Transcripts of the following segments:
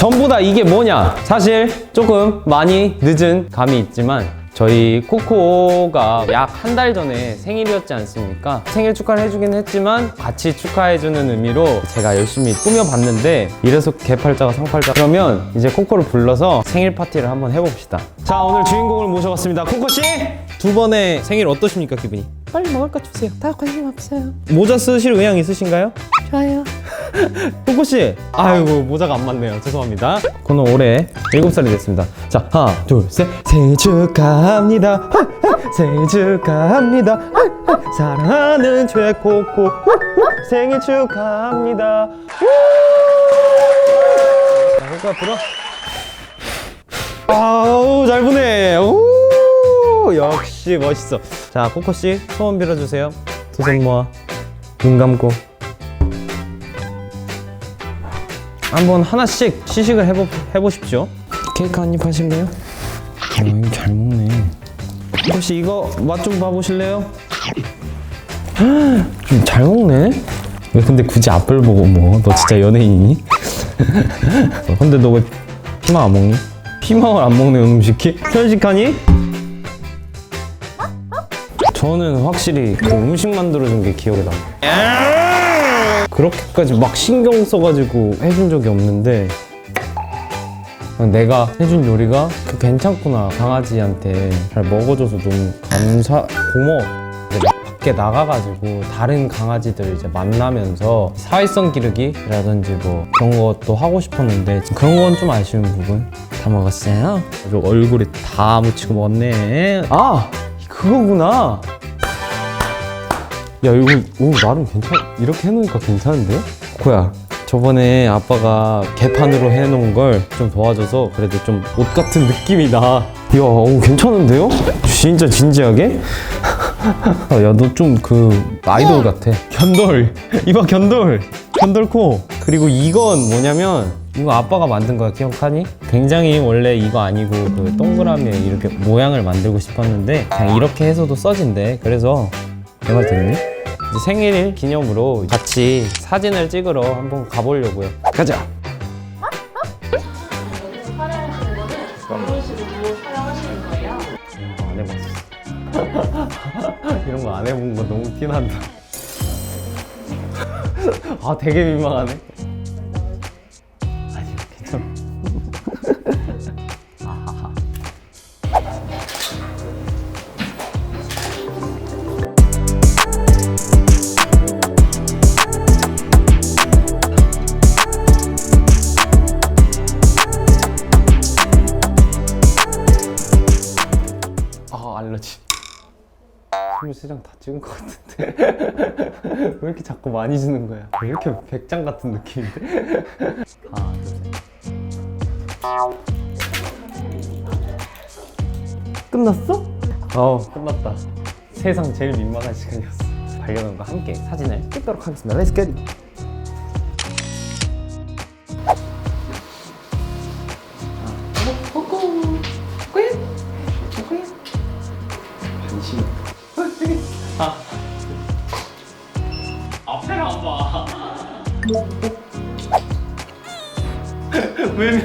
전부 다 이게 뭐냐? 사실 조금 많이 늦은 감이 있지만 저희 코코가 약 한 달 전에 생일이었지 않습니까? 생일 축하를 해주긴 했지만 같이 축하해주는 의미로 제가 열심히 꾸며봤는데 이래서 개팔자가 상팔자 그러면 이제 코코를 불러서 생일 파티를 한번 해봅시다 자 오늘 주인공을 모셔봤습니다 코코씨 두 번의 생일 어떠십니까 기분이? 빨리 먹을 것 주세요 다 관심 없어요. 모자 쓰실 의향 있으신가요? 좋아요. 코코 씨, 아이고 모자가 안 맞네요. 죄송합니다. 저는 올해 7살이 됐습니다. 자, 하나, 둘, 셋. 생일 축하합니다. 생일 축하합니다. 사랑하는 최코코 생일 축하합니다. 자, 코코야 불어. 아우 잘 부네. 오, 역시 멋있어. 자, 코코 씨 소원 빌어주세요. 두 손 모아, 눈 감고. 한번 하나씩 시식을 해보, 해보십시오. 케이크 한 입 하실래요? 아, 이거 잘 먹네. 혹시 이거 맛 좀 봐보실래요? 좀 잘 먹네. 왜 근데 굳이 앞을 보고 먹어? 너 진짜 연예인이니? 근데 너 왜 피망 안 먹니? 피망을 안 먹네 음식이? 편식하니? 저는 확실히 그 음식 만들어준 게 기억에 나. 그렇게까지 막 신경 써가지고 해준 적이 없는데 내가 해준 요리가 그 괜찮구나. 강아지한테 잘 먹어줘서 너무 감사 고마워. 밖에 나가가지고 다른 강아지들 이제 만나면서 사회성 기르기라든지 뭐 그런 것도 하고 싶었는데 그런 건 좀 아쉬운 부분 다 먹었어요. 얼굴에 다 묻히고 먹었네 아 그거구나 야 이거 오 나름 괜찮 이렇게 해놓으니까 괜찮은데? 코야 저번에 아빠가 개판으로 해놓은 걸 좀 도와줘서 그래도 좀 옷 같은 느낌이 나. 야, 오 괜찮은데요? 진짜 진지하게? 야, 너 좀 그 아이돌 같아. 견돌. 이봐 견돌. 견돌코. 그리고 이건 뭐냐면 이거 아빠가 만든 거야 기억하니? 굉장히 원래 이거 아니고 그 동그라미에 이렇게 모양을 만들고 싶었는데 그냥 이렇게 해서도 써진대. 그래서 내말 듣니? 생일 기념으로 같이 사진을 찍으러 한번 가보려고요. 가자. 이런 거 안 해본 거 너무 티난다. 아, 되게 민망하네. 아니, 괜찮아. 23장 다 찍은 것 같은데. 왜 이렇게 자꾸 많이 주는 거야? 왜 이렇게 백장 같은 느낌인데? 하나 끝났어? 어 끝났다. 세상 제일 민망한 시간이었어. 반려견과 함께 사진을 찍도록 하겠습니다. 렛츠 겟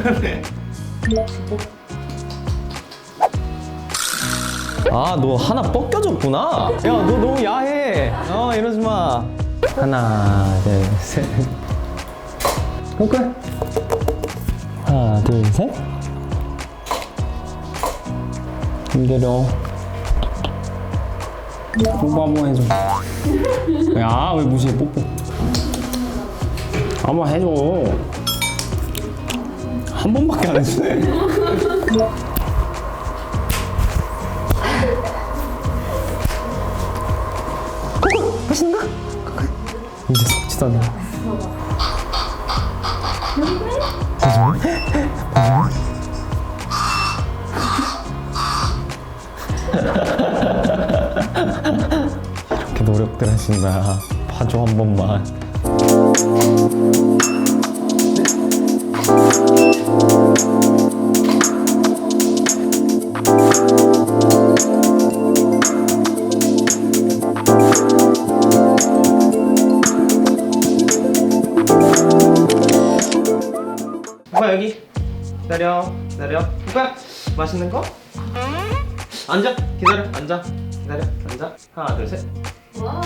왜 미안해 아너 하나 벗겨졌구나. 야 너 너무 야해. 어 이러지 마. 하나 둘 셋. 오케이. 하나 둘셋. 이대로 뽀뽀 한번 해줘. 야, 왜 무시해, 뽀뽀. 한번 해줘. 안 해주네. 코코, 맛있는가? 이제 속지도 않네. 이렇게 노력들 하신다. 봐줘 한 번만. 코코야 여기 기다려 기다려 코코야 맛있는 거? 앉아 기다려 앉아 기다려 앉아 하나 둘셋 와.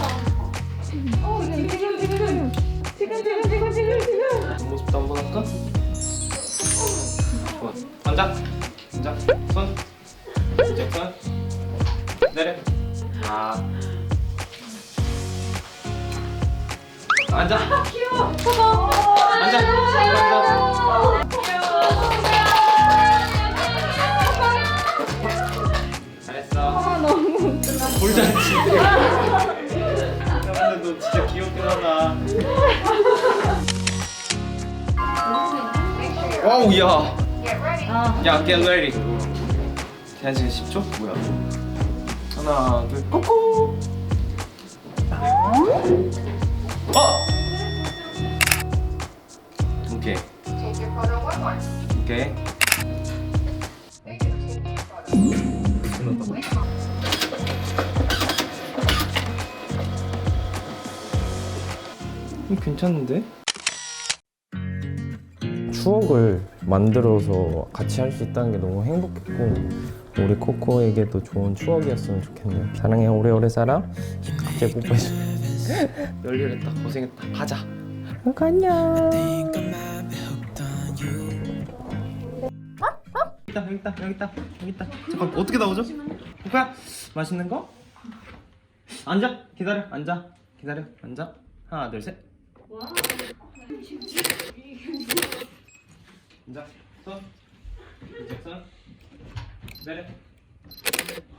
어, 지금 지금 지금 지금 지금 지금 지금 지금. 뒷모습도 한번 할까? 좋아 앉아. 앉아. 손. 이쪽 손. 내려. 아. 앉아. 귀여워. 앉아. 앉아 잘했어. 아 너무 볼잔치 근데 너 진짜 귀엽긴 하다. 와우 야 아, 야, get ready. 대한 시간 10초? 뭐야? 하나, 둘, 꼬꼬. 어! 오케이. 오케이. 음, 괜찮은데? 추억을 만들어서 같이 할 수 있다는 게 너무 행복했고 우리 코코에게도 좋은 추억이었으면 좋겠네요. 사랑해 오래오래 살아 갑자기 뽀뽀해줘 열일했다. 고생했다. 가자. 안녕. 여기 있다 여기 있다 여기 있다 여기 있다. 잠깐 어떻게 나오죠? 코코야 맛있는 거? 앉아. 기다려. 앉아. 기다려. 앉아. 하나 둘셋 앉아 손 이쪽 손 내려 네.